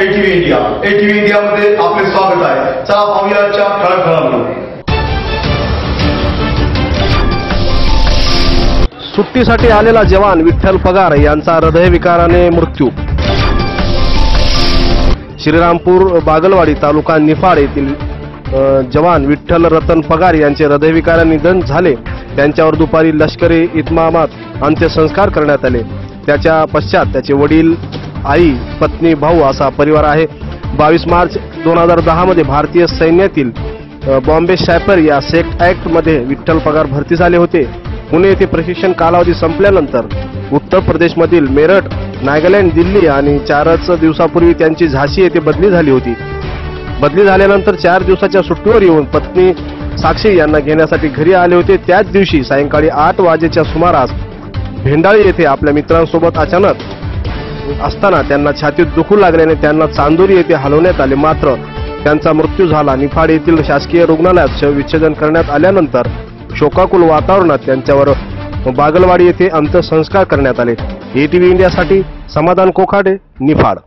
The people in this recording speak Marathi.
एटीव्ही इंडियामध्ये आपले स्वागत आहे. चला पाहुयाच्या ठळक सुट्टीसाठी आलेला जवान विठ्ठल पगार यांचा हृदयविकाराने मृत्यू. श्रीरामपूर बागलवाडी तालुका निफाड येथील जवान विठ्ठल रतन पगार यांचे हृदयविकाराने निधन झाले. त्यांच्यावर दुपारी लष्करी इतमामात अंत्यसंस्कार करण्यात आले. त्याच्या पश्चात त्याचे वडील आई पत्नी भाऊ असा परिवार आहे. बावीस मार्च दोन हजार दहामध्ये भारतीय सैन्यातील बॉम्बे शॅपर या सेक्ट ॲक्टमध्ये विठ्ठल पगार भरती झाले होते. पुणे येथे प्रशिक्षण कालावधी संपल्यानंतर उत्तर प्रदेशमधील मेरठ नागालँड दिल्ली आणि चारच दिवसापूर्वी त्यांची झाशी येथे बदली झाली होती. बदली झाल्यानंतर चार दिवसाच्या सुट्टीवर येऊन पत्नी साक्षी यांना घेण्यासाठी घरी आले होते. त्याच दिवशी सायंकाळी आठ वाजेच्या सुमारास भेंडाळी येथे आपल्या मित्रांसोबत अचानक असताना त्यांना छातीत दुखू लागल्याने त्यांना चांदोरी येथे हलवण्यात आले. मात्र त्यांचा मृत्यू झाला. निफाड येथील शासकीय रुग्णालयात शवविच्छेदन करण्यात आल्यानंतर शोकाकुल वातावरणात त्यांच्यावर बागलवाडी येथे अंत्यसंस्कार करण्यात आले. एटीव्ही इंडियासाठी समाधान कोखाडे निफाड.